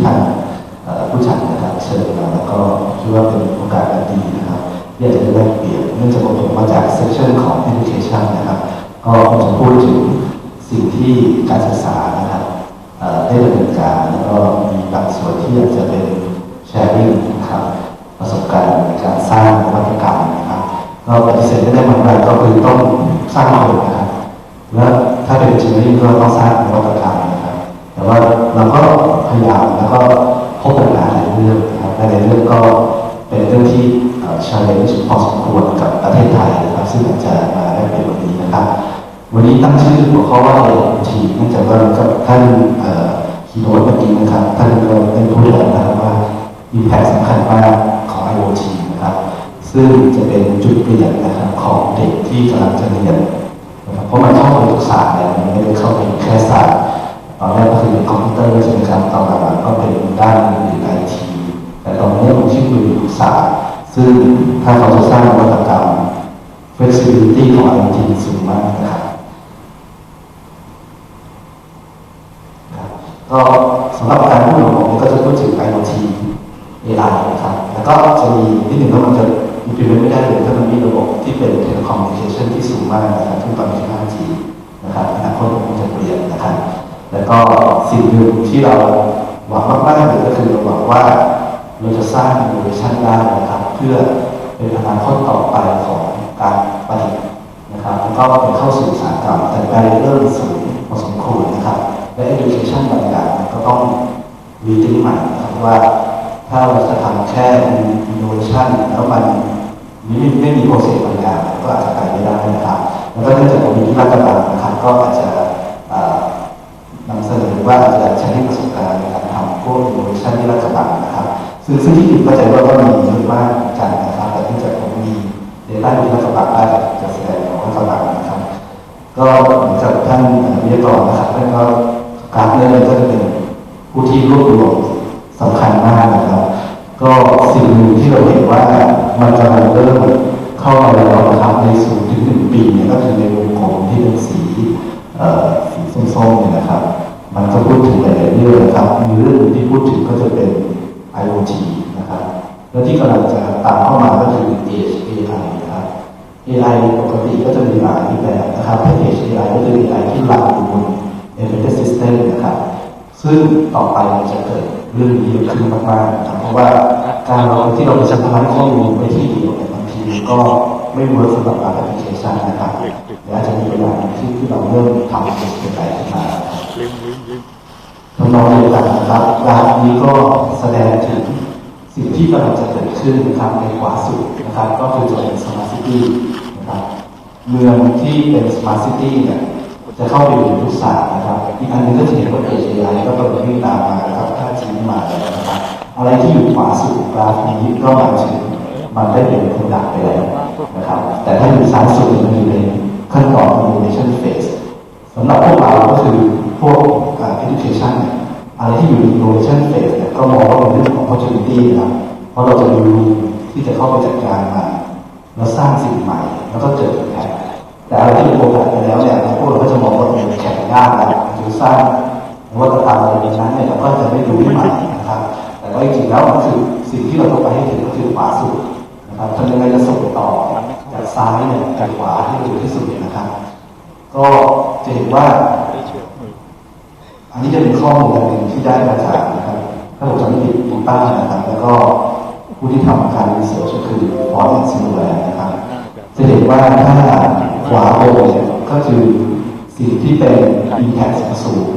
ที่ทางผู้จัดนะครับเชิญมาแล้วก็คิดว่าเป็นโอกาสอันดีนะครับที่อยากจะแลกเปลี่ยนเนื่องจากผมมาจากเซสชันของ education นะครับ ก็ผมจะพูดถึงสิ่งที่การศึกษานะครับได้ดำเนินการแล้วก็มีบางส่วนที่อยากจะเป็น sharing นะครับประสบการณ์ในการสร้างนวัตกรรมนะครับก็ปฏิเสธไม่ได้เหมือนกันก็คือต้องสร้างคนนะครับ แล้วถ้าเป็น engineering ก็ต้องสร้างนวัตกรรมนะครับ แต่ว่าเราก็ พยายามแล้วก็พบปัญหาหลายเรื่องนะครับและหลายเรื่องก็เป็นเรื่องที่เอ่อ challenge พอสมควรกับประเทศไทยนะครับซึ่งอาจจะมาได้เป็นวันนี้นะครับ วันนี้ตั้งชื่อหัวข้อว่า IoT เนื่องจากว่ากับท่านคีโนตเมื่อกี้นะครับท่านก็ได้พูดแล้วนะครับว่า impact สำคัญมากของ IoT นะครับ ซึ่งจะเป็นจุดเปลี่ยนนะครับของเด็กที่กำลังจะเรียนนะครับเพราะมันเข้าไปทุกศาสตร์เนี่ยมันไม่ได้เข้าไปแค่ศาสตร์ ตอนแรกก็คือเป็นคอมพิวเตอร์ใช่ไหมครับตอนหลังก็เป็นด้านอื่นไอทีแต่ตอนนี้ผมชื่อคือทุกศาสตร์ซึ่งถ้าเขาจะสร้างนวัตกรรม flexibility ของ IoT สูงมากนะครับก็สำหรับการพูดของผมก็จะพูดถึง IoT AI นะครับ แล้วก็จะมีนิดหนึ่งว่ามันจะ implement ไม่ได้เลยถ้ามันมีระบบที่เป็น telecommunication ที่สูงมากนะครับซึ่งตอนนี้ 5G นะครับอนาคตคงจะเปลี่ยนนะครับ แล้วก็สิ่งหนึ่งที่เราหวังมากๆเลยก็คือเราหวังว่าเราจะสร้าง innovation ได้นะครับ เพื่อเป็นอนาคตต่อไปของการผลิตนะครับแล้วก็ไปเข้าสู่อุตสาหกรรมแต่การเริ่มสูงพอสมควรนะครับ และ education บางอย่างก็ต้องรีทิงใหม่นะครับว่าถ้าเราจะทำแค่ innovation แล้วมันไม่ไม่มีโปรเซสบางอย่างก็อาจจะไปไม่ได้นะครับ แล้วก็เนื่องจากผมมีที่รัฐบาลนะครับ ก็อาจจะเอ่อนำเสนอว่า ใช้ประสบการณ์ในการทำพวก innovation ที่รัฐบาลนะครับซึ่งซึ่งที่อื่นเข้าใจว่าก็มีเยอะมากเหมือนกันนะครับแต่เนื่จากผมมี data ที่รัฐบาลได้จะแสดงของรัฐบาลนะครับ ก็เหมือนกับท่านวิทยากรนะครับท่านก็การเรื่องก็จะเป็นผู้ที่รวบรวมสำคัญมากนะครับ ก็สิ่งหนึ่งที่เราเห็นว่ามันจะเริ่มเข้ามาแล้วนะครับในศูนย์ถึงหนึ่งปีเนี่ยก็คือในวงกลมที่เป็นสีสีส้มๆเนี่ยนะครับ มันก็พูดถึงหลายๆเรื่องนะครับ มีเรื่องที่พูดถึงก็จะเป็น IoT นะครับ แล้วที่กำลังจะตามเข้ามาก็คือ Edge AI นะครับ AI ปกติก็จะมีหลายแบบนะครับถ้า Edge AI ก็จะมี AI ที่รันอยู่บน embedded system นะครับ ซึ่งต่อไปมันจะเกิดเรื่องนี้เยอขึ้นมากๆนะครับเพราะว่าการเราที่เราจะพัฒนาข้อมูลไปที่เดียวเนี่บางทีก็ไม่เวิร์กสำหรับบางแอปพลิเคชันนะครับเดี๋ยวอาจะมีเวลาที่ที่เราเริ่มทำเป็นไปขึ้นมา นองเดียวกันนะครับร้านนี้ก็แสดงถึงสิ่งที่กำลังจะเกิดขึ้นนะครับในขวาสุดนะครับ ก็คือจะเป็น smart city นะครับเมืองที่เป็น smart city เนี่ยจะเข้าไปอยู่ในทุกศาสตร์นะครับอีกอันนึงก็จะเห็นว่า AI ก็กำลังวิ่งตามมานะครับถ้าจีนมาแล้วนะครับอะไรที่อยู่ขวาสุดกราฟนี้ก็มาถึงมันได้เป็นผลลัพธ์ไปแล้วนะครับ แต่ถ้าอยู่ซ้ายสุดมันอยู่ในขั้นตอน innovation phase สำหรับพวกเราก็คือพวก อ่า education เนี่ยอะไรที่อยู่ใน innovation phase เนี่ยก็มองว่าเป็นเรื่องของ opportunity นะครับเพราะเราจะมีรูที่จะเข้าไปจัดการมาแล้วสร้างสิ่งใหม่ แล้วก็เกิด impact แต่อะไรที่เป็นโอกาสไปแล้วเนี่ยพวกเราก็จะมองว่าเป็นแข่งยาแล้วหรือสร้างวัตกรรมอะไรในนั้นเนี่ยเราก็จะไม่ดูไม่ใหม่นะครับแต่ว่าจริงๆแล้วมันคือสิ่งที่เราต้องไปให้ถึงก็คือขวาสุดนะครับทำยังไงจะส่งต่อจากซ้ายเนี่ยไปขวาให้เร็วที่สุดนะครับ ก็จะเห็นว่า อันนี้จะเป็นข้อมูลอันหนึ่งที่ได้มาจากนะครับถ้าผมจำไม่ผิดคุณป้านะครับแล้วก็ผู้ที่ทำการรีเสิร์ชก็คือฟอร์ดแอนด์ซิลแวร์นะครับจะเห็นว่าถ้าขวาบนเนี่ยก็คือสิ่งที่เป็น impact สูง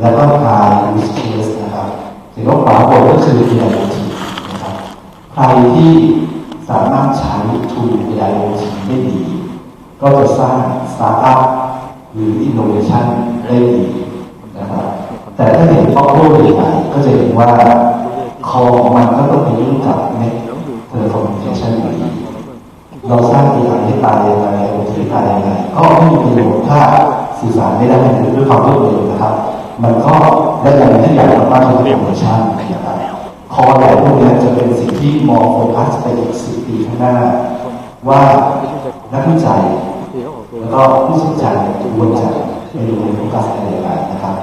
แล้วก็ high use case นะครับถึงว่าขวาบนก็คือ IoT นะครับใครที่สามารถใช้ tool IoT ได้ดี ก็จะสร้างสตาร์ทอัพหรือ innovation ได้ดี แต่ถ้าเห็นข้อพูดใหญ่ก็จะเห็นว่าคอของมันก็ต้องไปยุ่งกับ net telecommunication อยู่ดีเราสร้าง AI ให้ตายยังไง IoT ให้ตายยังไงก็ไม่มีประโยชน์ถ้าสื่อสารไม่ได้ด้วยความรวดเร็วนะครับ มันก็และอย่างที่ใหญ่มากๆคือคอมมิชชั่นนะครับคอใหญ่พวกนี้จะเป็นสิ่งที่มองโฟกัสไปอีกสิบปีข้างหน้า ว่านักวิจัยแล้วก็ผู้สนใจควรจะไปดูในโฟกัสอะไรไรนะครับ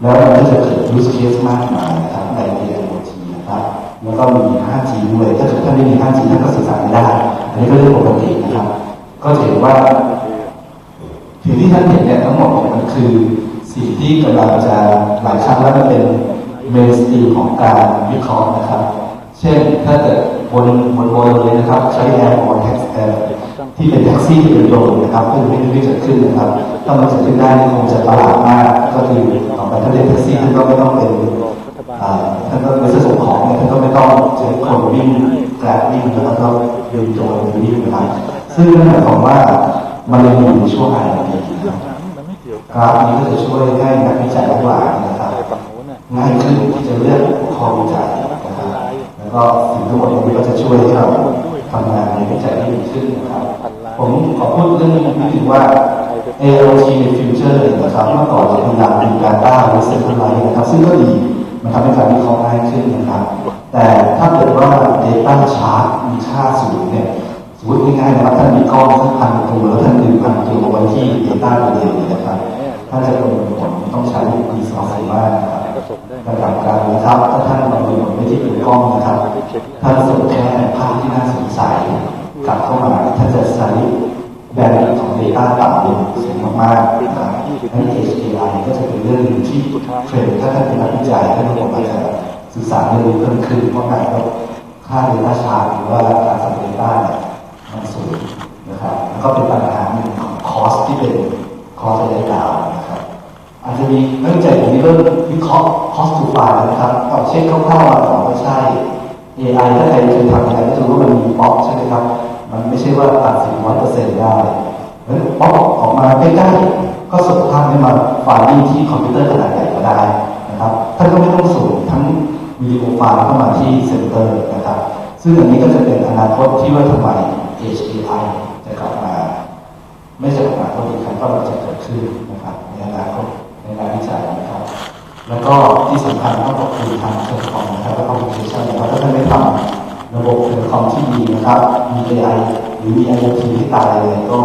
แล้วมันก็จะเกิด use case มากมายนะครับใน IoT นะครับแล้วก็มี 5G ด้วยถ้าเกิดท่านไม่มี 5G ท่านก็สื่อสารไม่ได้ อันนี้ก็เรื่องปกตินะครับ ก็จะเห็นว่าสิ่งที่ท่านเห็นเนี่ยทั้งหมดเนี่ยมันคือสิ่งที่กำลังจะหลายครั้งแล้วมันเป็นเมนสตรีมของการวิเคราะห์นะครับ เช่นถ้าเกิดบนบนบนเลยนะครับ ใช้แอร์ของแที่เป็นแท็กซี่ที่เป็นโดรนนะครับเพื่อไม่ให้ไม่เกิดขึ้นนะครับถ้ามันเกิดขึ้นได้คงจะประหลาดมากก็คือต่อไปถ้าเรียกแท็กซี่ท่านก็ไม่ต้องเป็นรัฐบาลอ่าท่านก็ไม่ใช่ส่งของท่านก็ไม่ต้องใช้คนวิ่งแกร็บวิ่งแล้วก็เดินโจรวิ่งนะครับซึ่งนั่นหมายความว่ามันยังอยู่ในช่วงอายุดีเรื่องนั้นมันไม่เกี่ยวกราฟนี้ก็จะช่วยให้นักวิจัยงหลายนะครับแต่ฝั่งโน้นน่ะง่ายขึ้นที่จะเลือกข้อวิจัยนะครับแล้วก็สิ่งทั้งหมดนี้ก็จะช่วยให้เรา ทำงานในวิจัยได้ดีขึ้นนะครับ ผมขอพูดเรื่องนี้นิดนึงว่า AOT ในฟิวเจอร์เนี่ยนะครับเมื่อก่อนเราพยายามมีการบ้าหรือเซ็นทรัลไลน์นะครับ ซึ่งก็ดีมันทำให้การวิเคราะห์ง่ายขึ้นนะครับ แต่ถ้าเกิดว่า Data Chart มีค่าสูงเนี่ยสมมติง่ายๆนะครับท่านมีกล้องสักพันตัวแล้วท่านดึงพันตัวเอาไว้ที่ Data ตัวเดียวเนี่ยนะครับท่านจะประเมินผลต้องใช้ resource มากนะครับก็ส่งได้ ระดับการนะครับถ้าท่านประเมินผลไม่ที่เป็นกล้องนะครับท่านส่งแค่ภาพที่น่าสงสัยกลับเข้ามาท่านจะใช้แบนด์ของ Data ต่ำลงสูงมากๆนะครับนั้น HAI ก็จะเป็นเรื่องที่เทรนถ้าท่านเป็นนักวิจัยท่านก็อาจจะศึกษาเรื่องนี้เพิ่มขึ้นเพราะไหนว่าค่า Data Chart หรือว่าการสั่ง Data เนี่ยมันสูงนะครับแล้วก็เป็นปัญหาหนึ่งของคอสที่เป็นคอสระยะยาวนะครับ อาจจะมีนักวิจัยผมมีเริ่มวิเคราะห์ cost to file นะครับเอาเช็คคร่าวๆมาก่อนว่ใช่ AI ถ้าใครเคยทำอะไรก็จะรู้ว่ามันมีป๊อกใช่ไหมครับ มันไม่ใช่ว่าตัดสินร้อยเปอร์เซ็นต์ได้เพราะป๊อกออกมาใกล้ๆก็ส่งภาพให้มาไฟล์ที่คอมพิวเตอร์ขนาดใหญ่ก็ได้นะครับท่านก็ไม่ต้องส่งทั้งวิดีโอไฟล์เข้ามาที่เซ็นเตอร์นะครับ ซึ่งอันนี้ก็จะเป็นอนาคตที่ว่าทำไม HAI จะกลับมา ไม่ใช่ออกมาก็ดีครับก็เราจะเกิดขึ้นนะครับในอนาคต ในงานวิจัยนะครับ แล้วก็ที่สำคัญต้องขอบคุณทางเทเลคอมนะครับและคอมมิวนิเคชันนะครับถ้าท่านไม่ทำระบบเทเลคอมที่ดีนะครับ มี AI หรือมี IoT ที่ตายเลยก็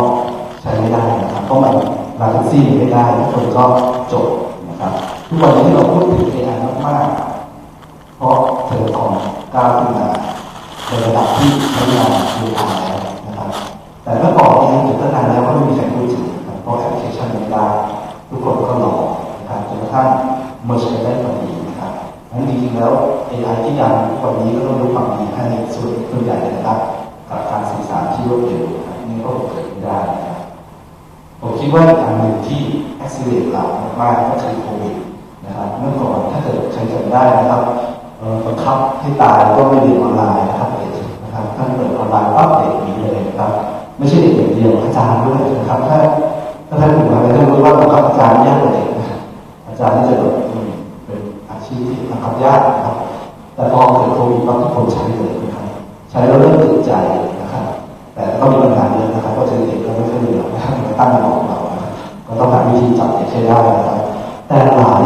ใช้ไม่ได้นะครับเพราะมันราคาซี่ไม่ได้ทุกคนก็จบนะครับ ทุกวันนี้ที่เราพูดถึง AI มากๆเพราะเทเลคอมก้าวขึ้นมาในระดับที่ใช้งานเวลาแล้วนะครับ แต่เมื่อก่อนเนี่ยถึงตั้งนานแล้วก็ไม่มีใครพูดถึงเพราะแอปพลิเคชันไม่ได้ ทุกคนก็รอนะครับจนกระทั่งเมื่อใช้ได้พอดีนะครับนั้นจริงๆแล้ว AI ที่ยังวันนี้ก็ต้องรู้ความดีให้ส่วนส่วนใหญ่นะครับกับการสื่อสารที่รวดเร็วนี่ก็เกิดไม่ได้นะครับผมคิดว่าอีกอันหนึ่งที่ accelerate เรามากก็คือโควิดนะครับเมื่อก่อนถ้าเกิดใครจำได้นะครับบังคับให้ตายก็ไม่เรียนออนไลน์นะครับเด็กนะครับท่านเปิดออนไลน์ปั๊บเด็กหนีเลยนะครับ ไม่ใช่เด็กอย่างเดียวอาจารย์ด้วยนะครับถ้า ถ้าท่านถูกอะไรท่านรู้ว่าบังคับอาจารย์ยากเด็กนะอาจารย์นี่จะแบบเป็นอาชีพที่บังคับยากนะครับ แต่พอเกิดโควิดปั๊บทุกคนใช้เลยนะครับ ใช้แล้วเริ่มติดใจนะครับ แต่ก็มีปัญหาเยอะนะครับเพราะเด็กก็ไม่ค่อยเรียนนะครับตั้งหลอกเรานะครับก็ต้องหาวิธีจับเด็กให้ได้นะครับ แต่หลาย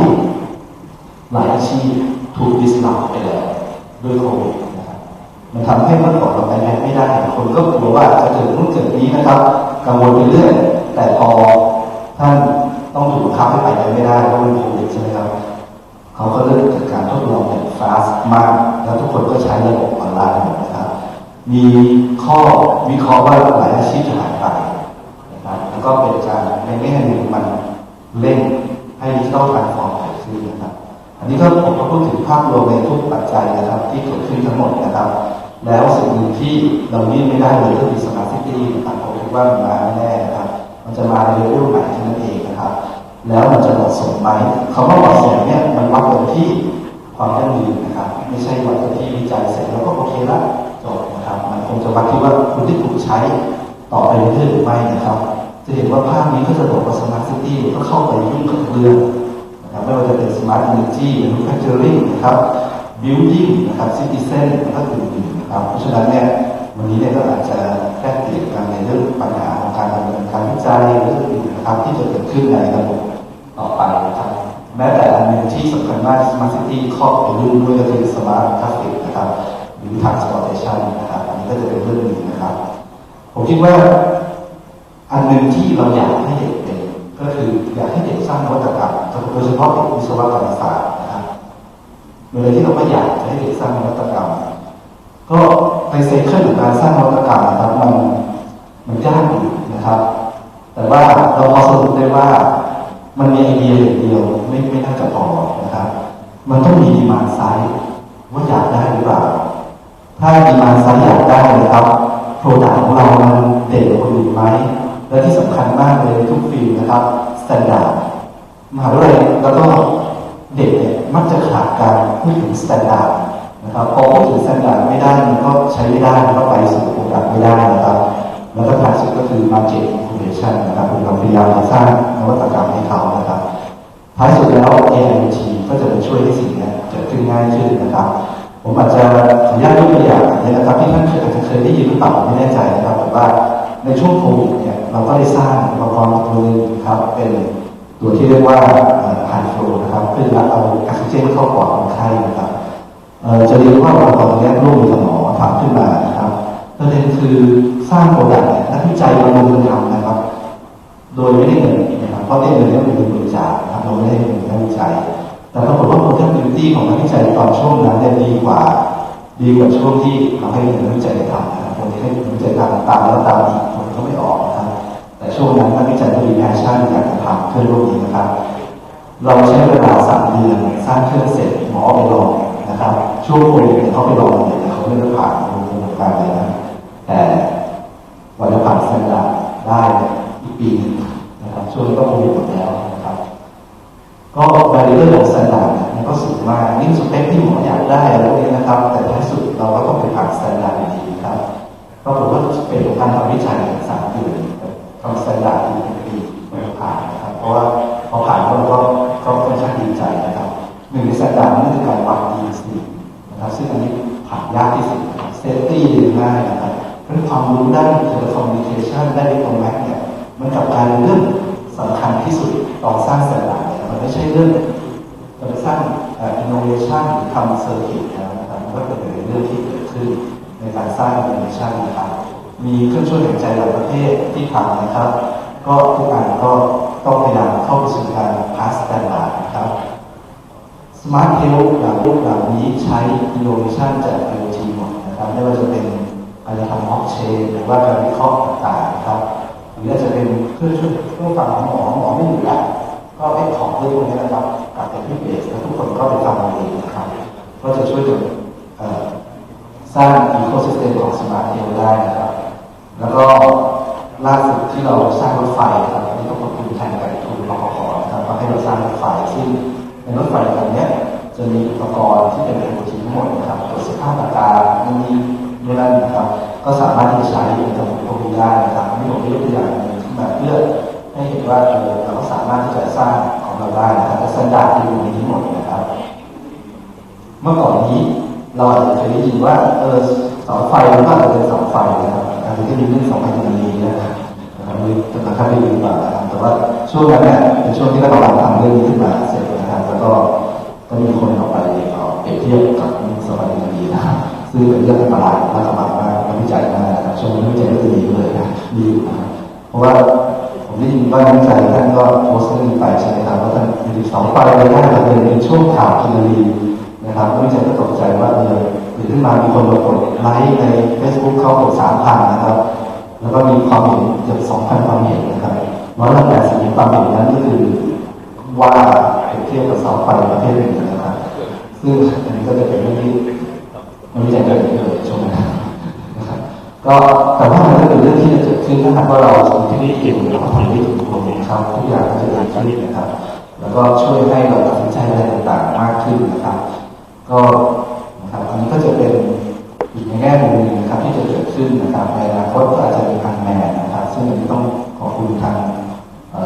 หลายอาชีพถูกดิสลอฟไปแล้วด้วยโควิด มันทำให้เมื่อก่อนเราไปแอนไม่ได้ คนก็กลัวว่าจะเกิดนู่นเกิดนี้นะครับ กังวลไปเรื่อยแต่พอท่านต้องถูกบังคับให้ไปไหนไม่ได้เพราะมันโควิดใช่ไหมครับ เขาก็เริ่มจัดการทดลองอย่างฟาสมาก แล้วทุกคนก็ใช้ระบบออนไลน์หมดนะครับ มีข้อวิเคราะห์ว่าหลายอาชีพจะหายไปนะครับแล้วก็เป็นการในแง่หนึ่งมันเร่งให้ดิจิทัลทรานส์ฟอร์มเกิดขึ้นนะครับ อันนี้ก็ผมก็พูดถึงภาพรวมในทุกปัจจัยนะครับ ที่เกิดขึ้นทั้งหมดนะครับ แล้วสิ่งหนึ่งที่เราเลี่ยงไม่ได้เลยก็คือสมาร์ทซิตี้นะครับผมคิดว่ามันมาแน่ๆนะครับ มันจะมาในเลเวลไหนเท่านั้นเองนะครับ แล้วมันจะเหมาะสมไหมคำว่าเหมาะสมเนี่ยมันวัดกันที่ความยั่งยืนนะครับ ไม่ใช่วัดกันที่วิจัยเสร็จแล้วก็โอเคละจบนะครับ มันคงจะวัดที่ว่าคุณที่ถูกใช้ต่อไปเรื่อยๆหรือไม่นะครับ จะเห็นว่าภาพนี้ก็จะบอกว่าสมาร์ทซิตี้ก็เข้าไปยุ่งกับเรื่องนะครับไม่ว่าจะเป็น Smart Energy Manufacturing นะครับ Building นะครับ Citizen แล้วก็อื่นๆนะครับ เพราะฉะนั้นเนี่ยวันนี้เนี่ยก็อาจจะแค่เปลี่ยนกันในเรื่องปัญหาของการดำเนินการวิจัยหรืออื่นนะครับที่จะเกิดขึ้นในระบบต่อไปนะครับแม้แต่อันหนึ่งที่สำคัญมาก Smart City ครอบไปด้วยด้วยก็คือ Smart Traffic นะครับหรือ Transportation นะครับอันนี้ก็จะเป็นเรื่องหนึ่งนะครับ ผมคิดว่าอันหนึ่งที่เราอยากให้เด็กเป็นก็คืออยากให้เด็กสร้างนวัตกรรมโดยเฉพาะเด็กวิศวกรรมศาสตร์นะครับ เวลาที่เราไม่อยากให้เด็กสร้างนวัตกรรม ก็ในเซคเคิลของการสร้างนวัตกรรมนะครับมันมันยากอยู่นะครับ แต่ว่าเราพอสรุปได้ว่ามันมีไอเดียอย่างเดียวไม่ไม่น่าจะพอนะครับ มันต้องมีดีมานไซด์ว่าอยากได้หรือเปล่า ถ้าดีมานไซด์อยากได้นะครับโปรดักต์ของเรามันเด่นกว่าคนอื่นไหมและที่สำคัญมากเลยทุกฟิล์มนะครับสแตนดาร์ดมหาวิทยาลัยแล้วก็เด็กเนี่ยมักจะขาดการ พูดถึงสแตนดาร์ดนะครับพอพูดถึงสแตนดาร์ดไม่ได้มันก็ใช้ไม่ได้มันก็ไปสู่โปรดักต์ไม่ได้นะครับ แล้วก็ท้ายสุดก็คือ market innovation นะครับคือเราพยายามจะสร้างนวัตกรรมให้เขานะครับท้ายสุดแล้ว AIT ก็จะมาช่วยให้สิ่งนี้เกิดขึ้นง่ายขึ้นนะครับ ผมอาจจะขออนุญาตยกตัวอย่างอย่างนี้นะครับที่ท่านเคยอาจจะเคยได้ยินหรือเปล่าไม่แน่ใจนะครับแต่ว่าในช่วงโควิดเนี่ยเราก็ได้สร้างอุปกรณ์ตัวนึงครับเป็นตัวที่เรียกว่า ไฮโฟลนเอจะเอาออกซิเจนเข้าปอดคนไข้นะครับเจะเรียนว่าอุปกรณ์นี้ร่วมมือกับหมอทำขึ้นมานะครับประเด็นคือสร้างโปรดักต์นักวิจัยมาลงมือทำนะครับ โดยไม่ได้เงินนะครับเพราะได้เงินเนี่ยเป็นบริจาคนะครับเราไม่ได้เงินนักวิจัย แต่ปรากฏว่า productivity ของนักวิจัยตอนช่วงนั้นเนี่ยดีกว่า ดีกว่าช่วงที่เราให้เงินนักวิจัยทำนะครับคนที่ให้เงินนักวิจัยทำตามแล้วตามอีกคนก็ไม่ออกนะครับแต่ช่วงนั้นนักวิจัยก็มีแพชชั่นอยากจะทำเครื่องรุ่นนี้นะครับ เราใช้เวลาสามเดือนสร้างเครื่องเสร็จหมอไปลองนะครับ ช่วงโควิดเนี่ยเขาไปลองเนี่ยเขาไม่ได้ผ่านโรงพยาบาลเลยนะแต่วันจะผ่านสแตนดาร์ดได้อีกปีนะครับช่วงนี้ก็โควิดหมดแล้วนะครับ ก็บาริเออร์ของสแตนดาร์ดเนี่ยมันก็สูงมากนี่สเปคที่หมออยากได้อะไรพวกนี้นะครับ แต่ท้ายสุดเราก็ต้องไปผ่านสแตนดาร์ดอยู่ดีครับปรากฏว่าเป็นการทำวิจัยสามเดือนทำสแตนดาร์ดอยู่เป็นปีไม่ผ่านนะครับเพราะว่าพอผ่านแล้วเราก็ ก็ค่อนข้างดีใจนะครับหนึ่งในสแตนดาร์ดนั่นคือการวัด DSD นะครับซึ่งอันนี้ผ่านยากที่สุดเซฟตี้เรียนง่ายนะครับเพราะฉะนั้นความรู้ด้านเทเลคอมมิวนิเคชันด้านอิเล็กทรแมกเนี่ยมันกับกายเรื่องสำคัญที่สุดตอนสร้างสแตนดาร์เนี่ยมันไม่ใช่เรื่องจะไปสร้างอินโนเวชันหรือทำเซอร์กิตนะครับมันก็เป็นเรื่องที่เกิดขึ้นในการสร้างอินโนเวชันนะครับมีเครื่องช่วยหายใจหลายประเภทที่ทำนะครับ ก็ทุกอันก็ต้องพยายามเข้าไปสู่การพาสแตนดาร์ดนะครับสมาร์ทเฮลท์แบบรูปแบบนี้ใช้อินโนเวชันจาก IoT หมดนะครับไม่ว่าจะเป็นการทำบล็อกเชนหรือว่าการวิเคราะห์ต่างๆนะครับหรืออาจจะเป็นเครื่องช่วยเครื่องฝั่งของหมอหมอไม่อยู่แล้วก็ให้ของเรื่องพวกนี้นะครับกลับไปที่เบสแล้วทุกคนก็ไปทำเอาเองนะครับ ก็จะช่วยกันสร้างอีโคซิสเต็มของสมาร์ทเฮลท์ได้นะครับ แล้วก็ ล่าสุดที่เราสร้างรถไฟครับอันนี้ต้องขอบคุณทางการทุนรพขนะครับมาให้เราสร้างรถไฟซึ่งในรถไฟคันนี้จะมีอุปกรณ์ที่เป็น IoT ทั้งหมดนะครับตรวจสภาพอากาศมันมีนู่นนั่นนะครับ ก็สามารถที่จะใช้ในระบบพวกนี้ได้นะครับนี่ผมยกตัวอย่างหนึ่งขึ้นมาเพื่อให้เห็นว่าเออเราก็สามารถที่จะสร้างของเราได้นะครับและสัญญาณที่อยู่ในนี้หมดนะครับ เมื่อก่อนนี้เราอาจจะเคยได้ยินว่าเออเสาไฟมันก็อาจจะเป็นเสาไฟนะครับ อาจจะมีเรื่องเสาไฟตรงนี้นะครับนะครับไม่จะมาค่าไม่ดีกว่านะครับแต่ว่าช่วงนั้นเนี่ยเป็นช่วงที่เรากำลังทำเรื่องนี้ขึ้นมาเสร็จนะครับแล้วก็ก็มีคนเอาไปเอาเปรียบเทียบกับเสาไฟตรงนี้นะครับซึ่งเป็นเรื่องอันตรายและกมากนักวิจัยมากนะครับช่วงนี้วิจัยก็จะดีเลยนะดีอยู่นะเพราะว่าผมได้ยินว่านักวิจัยท่านก็โพสต์เรื่องนี้ไปใช่ไหมครับว่าท่านมีเสาไฟเลยได้เป็นในช่วงข่าวทีวีนะครับวิจัยก็ตกใจว่าเออ ขึ้นมามีคนมากดไลค์ใน Facebook เข้ากดสามพันนะครับ แล้วก็มีความเห็นเกือบสองพันความเห็นนะครับร้อยละแปดสิบความเห็นนั้นก็คือว่าเปรียบเทียบกับเสาไฟประเทหนึ่งนะครับ ซึ่งอันนี้ก็จะเป็นเรื่องที่นักวิจัยเกิดเกิดช่วงนั้นนะครับก็แต่ว่ามันก็เป็นเรื่องที่จะเกิดขึ้นถ้าหากว่าเรามีเทคนิคเก่งเราทำได้ถูกตัวนะครับทุกอย่างก็จะดีขึ้นนะครับ แล้วก็ช่วยให้เราตัดสินใจอะไรต่างๆมากขึ้นนะครับ ก็ นี้ก็จะเป็นอีกในแง่มุมหนึงนะครับที่จะเกิดขึ้นนะครับในอนาคตก็อาจจะมีพันแมนนะครับ ซึ่งต้องขอบคุณทาง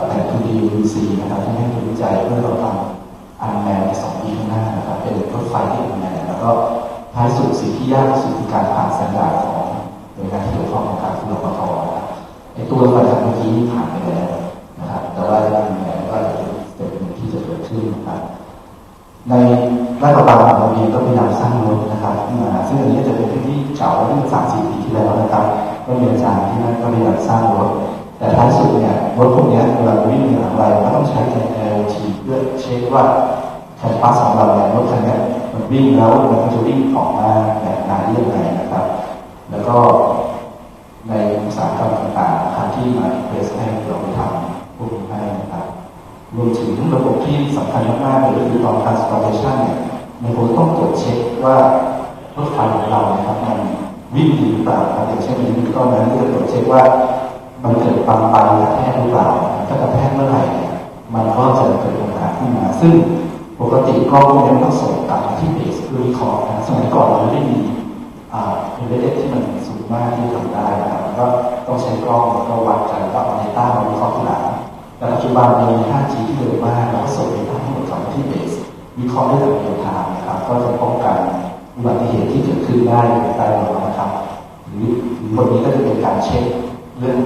แผนทูดียูซีนะครับที่ให้ทุนวิจัยเพื่อเราทำอันแมนในสองปีข้างหน้านะครับเป็นรถไฟที่อันแมนแล้วก็ท้ายสุดสิ่งที่ยากที่สุดคือการผ่านสัญญาของหน่วยงานที่เกี่ยวข้องกับการทุนรพทนะครับไอตัวรถไฟทางเมื่อกี้นี่ผ่านไปแล้วนะครับ แต่ว่าอันแมนก็จะเป็นสเต็ปหนึ่งที่จะเกิดขึ้นนะครับใน ราชกระบังของเราเองก็พยายามสร้างรถนะครับขึ้นมาซึ่งอันนี้จะเป็นพื้นที่เก่าเมื่อสามสี่ปีที่แล้วนะครับก็มีอาจารย์ที่นั่นก็พยายามสร้างรถแต่ท้ายสุดเนี่ยรถพวกนี้เวลาวิ่งในหลังไรก็ต้องใช้ LT เพื่อเช็คว่าแคมปัสของเราเนี่ยรถคันนี้มันวิ่งแล้วมันจะวิ่งออกมาแบบไหนยังไงนะครับ แล้วก็ในอุตสาหกรรมต่างๆครับที่มาเพสให้เราไปทำพวกนี้ให้นะครับ รวมถึงระบบที่สำคัญมากๆเลยคือตอน transportation เนี่ยมันคงต้องตรวจเช็คว่ารถไฟของเราเนี่ยครับมันวิ่งดีหรือเปล่าครับอย่างเช่นในตอนนั้นก็จะตรวจเช็คว่ามันเกิดบางไปกระแทกหรือเปล่าถ้ากระแทกเมื่อไหร่เนี่ยมันก็จะเกิดปัญหาขึ้นมา ซึ่งปกติกล้องพวกนี้มันต้องส่งกลับมาที่เบสเพื่อวิเคราะห์นะสมัยก่อนเราไม่ได้มีอ่าเอเวอเรที่มันสูงมากที่ทำได้นะครับก็ต้องใช้กล้องแล้วก็วัดกันแล้วก็เอา data มาวิเคราะห์ทีหลัง แต่ปัจจุบันเรามี 5G ที่เร็วมากเราก็ส่ง data ทั้งหมดกลับมาที่เบสวิเคราะห์ได้แบบเรียลไทม์นะครับ ก็จะป้องกันอุบัติเหตุที่เกิดขึ้นได้ในใต้เรานะครับ หรือบนนี้ก็จะเป็นการเช็คเรื่อง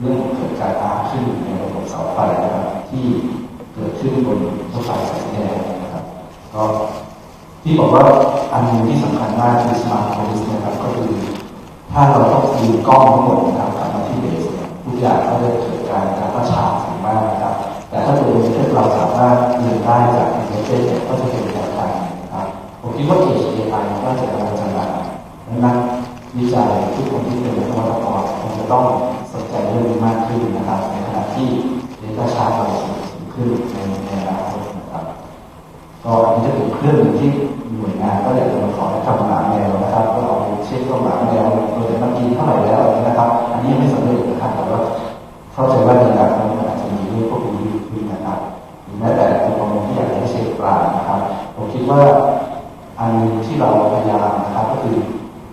เรื่องเกิดการอาขึ้นในระบบเสาไฟนะครับ ที่เกิดขึ้นบนรถไฟสายแดงนะครับ ก็ที่บอกว่าอันนึงที่สำคัญมากคือ smart police นะครับก็คือถ้าเราต้องดูกล้องทั้งหมดนะครับกลับมาที่เบสทุกอย่างก็จะเกิด การการประชาสูงมากนะครับ แต่ถ้าตัวเทคเราสามารถเรียนได้จากอินเทอร์เน็ตเนี่ยก็จะเป็นแนวทางนะครับผมคิดว่า Age AI ก็จะกำลังจะมานักวิจัยทุกคนที่เป็นนักวิทยากรคงจะต้องสนใจเรื่องนี้มากขึ้นนะครับ ในขณะที่ Data ชาร์จเราสูงขึ้นในในอนาคตนะครับก็อันนี้จะเป็นเครื่องหนึ่งที่หน่วยงานก็อยากจะมาขอให้ทำหมาแมวนะครับก็เอาเช็คว่าหมามา ว่าอันที่เราพยายามนะครับก็คือ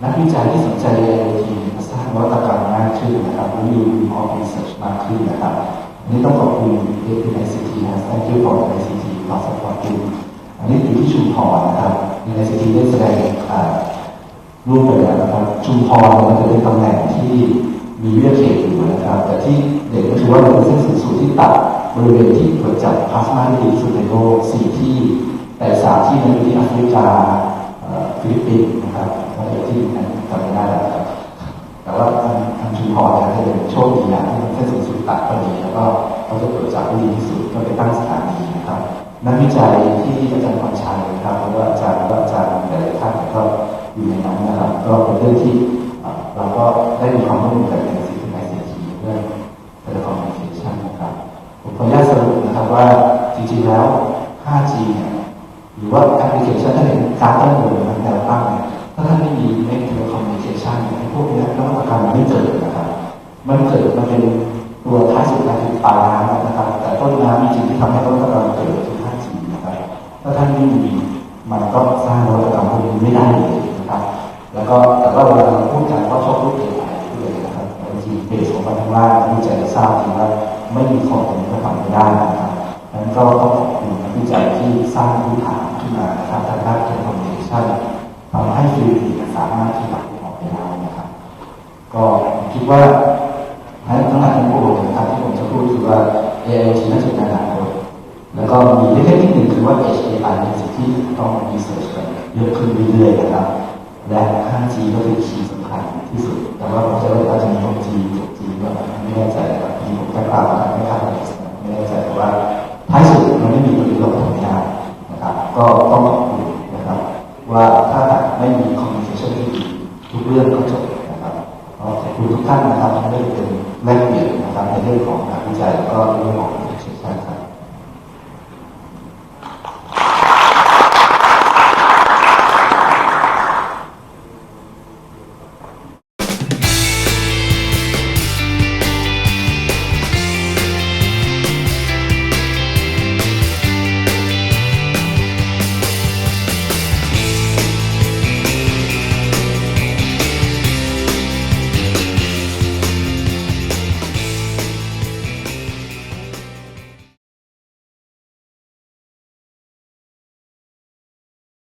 นักวิจัยที่สนใจ IoT มาสร้างนวัตกรรมมากขึ้นนะครับและมีมีออฟรีเสิร์ชมากขึ้นนะครับอันนี้ต้องขอบคุณ AICT นะ Thank you for ICT for supporting อันนี้อยู่ที่ชุมพรนะครับ ICT ได้แสดงรูปไปแล้วนะครับชุมพรมันจะเป็นตำแหน่งที่มีวิทยาเขตอยู่นะครับ แต่ที่เด่นก็คือว่าเราเป็นเส้นศูนย์สูตรที่ตัดบริเวณที่เกิดจากพลาสมาที่ดีสุดในโลกสี่ที่ แต่สามที่นั้นอยู่ที่แอฟริกาฟิลิปปินส์นะครับแล้วก็ที่นั้นจำไม่ได้แล้วครับแต่ว่าทางทางชุมพรเนี่ยจะเป็นโชคดีอย่างที่มันเส้นศูนย์สูตรตัดพอดีแล้วก็เขาจะตรวจจับได้ดีที่สุดก็ไปตั้งสถานีนะครับ นักวิจัยที่อาจารย์พรชัยนะครับแล้วก็อาจารย์ก็อาจารย์หลายๆท่านก็อยู่ในนั้นนะครับ ก็เป็นเรื่องที่เราก็ได้มีความร่วมมือกับในสิที่ในสิ่งที่เรื่องเทเลคอมมิวนิเคชันนะครับผมขออนุญาตสรุปนะครับว่าจริงๆแล้ว 5G เนี่ย หรือว่าแอปพลิเคชันถ้าเห็นการตั้งบนนะครับแนวตั้งเนี่ยถ้าท่านไม่มีเน็ตเทเลคอมมิวนิเคชันเนี่ยพวกนี้นวัตกรรมมันไม่เกิดนะครับ มันเกิดมันเป็นตัวท้ายสุดท้ายคือปลาน้ำนะครับ แต่ต้นน้ำจริงที่ทำให้นวัตกรรมเกิดคือ 5G นะครับถ้าท่านไม่มีมันก็สร้างนวัตกรรมพวกนี้ไม่ได้เลยนะครับ แล้วก็แต่ว่าเวลาเราพูดกันก็ชอบพูดเองเลยนะครับแต่จริงๆเบสของมันข้างล่างวิจัยทราบจริงว่าไม่มีข้อมูลก็ทำไม่ได้นะครับ นั้นก็ต้องขอบคุณนักวิจัยที่สร้างพื้นฐานขึ้นมานะครับทางด้านเทคโนโลยีชันทำให้ฟรีสามารถที่จะออกไปได้นะครับ ก็คิดว่าทั้งทั้งหลายทั้งปวงนะครับที่ผมจะพูดคือว่า AIoT น่าจะเป็นอนาคตแล้วก็มีเล็กๆนิดหนึ่งคือว่า HAI เป็นสิ่งที่ต้องรีเสิร์ชกันเยอะขึ้นเรื่อยๆนะครับ และ 5G ก็คือคีย์สำคัญที่สุด แต่ว่าผมจะว่าจะมี 6G 6G ว่าไม่แน่ใจครับมีผมแค่กล่าวมาไม่ครับไม่แน่ใจแต่ว่า ท้ายสุดมันไม่มีตัวที่เราทำไม่ได้นะครับ ก็ต้องขอบคุณนะครับ ว่าถ้าไม่มีคอมมิวนิเคชันที่ดีทุกเรื่องก็จบนะครับก็ขอบคุณทุกท่านนะครับที่ได้เป็นแลกเปลี่ยนนะครับในเรื่องของการวิจัยแล้วก็เรื่องของ education ครับ